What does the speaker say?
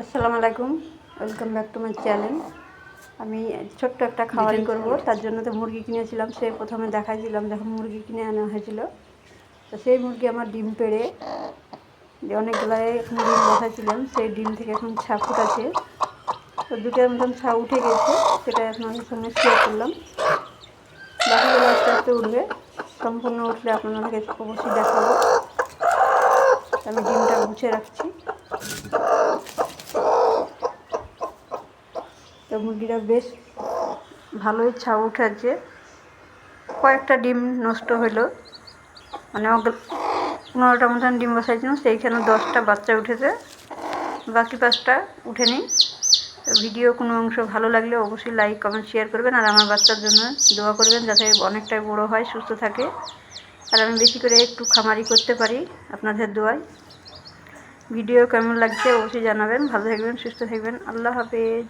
আসসালামু আলাইকুম। Welcome back to my channel আমি ছোট্ট একটা খাবারই করব। তার জন্য তো মুরগি কিনেছিলাম। সে প্রথমে দেখাইছিলাম যখন মুরগি কিনে আনা হয়েছিল। তো সেই মুরগি আমার ডিম পেড়ে যে অনেকগুলাই এখন ডিম বসাইছিলাম। সেই ডিম থেকে এখন ছা ফুটাচ্ছে। তো দুটোর মতন ছা উঠে গেছে। সেটা আপনাদের সঙ্গে শেয়ার করলাম। বাকিগুলো আস্তে আস্তে উঠবে। সম্পূর্ণ উঠলে আপনাদেরকে অবশ্যই দেখাবো। আমি ডিমটা গুছিয়ে রাখছি। তো মুরগিটা বেশ ভালোই ছাউ উঠেছে। কয়েকটা ডিম নষ্ট হলো। মানে পনেরোটা মতন ডিম বসাইছিলাম, সেইখানে দশটা বাচ্চা উঠেছে। বাকি পাঁচটা উঠেনি। ভিডিও কোনো অংশ ভালো লাগলে অবশ্যই লাইক, কমেন্ট শেয়ার করবেন। আর আমার বাচ্চার জন্য দোয়া করবেন যাতে অনেকটাই বড় হয়, সুস্থ থাকে। আর আমি বেশি করে একটু খামারি করতে পারি আপনাদের দোয়ায়। ভিডিও কেমন লাগছে অবশ্যই জানাবেন। ভালো থাকবেন, সুস্থ থাকবেন। আল্লাহ হাফেজ।